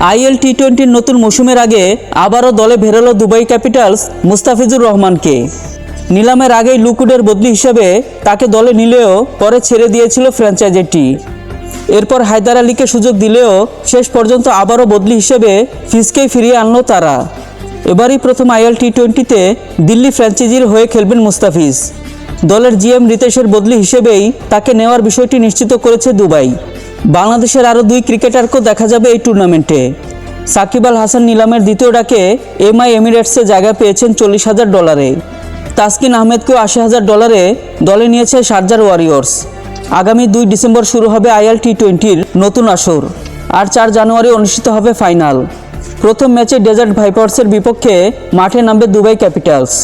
IL টি টোয়েন্টির নতুন মৌসুমের আগে আবারও দলে বেরোলো দুবাই ক্যাপিটালস মুস্তাফিজুর রহমানকে। নিলামের আগেই লুকুডের বদলি হিসেবে তাকে দলে নিলেও পরে ছেড়ে দিয়েছিল ফ্র্যাঞ্চাইজিটি। এরপর হায়দার আলীকে সুযোগ দিলেও শেষ পর্যন্ত আবারও বদলি হিসেবে ফিসকেই ফিরিয়ে আনলো তারা। এবারই প্রথম আইএল টি টোয়েন্টিতে দিল্লি ফ্র্যাঞ্চাইজির হয়ে খেলবেন মুস্তাফিজ। দলের জিএম রিতেশের বদলি হিসেবেই তাকে নেওয়ার বিষয়টি নিশ্চিত করেছে দুবাই। বাংলাদেশের আরও দুই ক্রিকেটারকেও দেখা যাবে এই টুর্নামেন্টে। সাকিব আল হাসান নিলামের দ্বিতীয় ডাকে এমআই এমিরেটসে জায়গা পেয়েছেন চল্লিশ হাজার ডলারে। তাসকিন আহমেদকেও আশি হাজার ডলারে দলে নিয়েছে শারজার ওয়ারিয়র্স। আগামী দুই ডিসেম্বর শুরু হবে আইএল টি টোয়েন্টির নতুন আসর। আর চার জানুয়ারি অনুষ্ঠিত হবে ফাইনাল। প্রথম ম্যাচে ডেজার্ট ভাইপার্সের বিপক্ষে মাঠে নামবে দুবাই ক্যাপিটালস।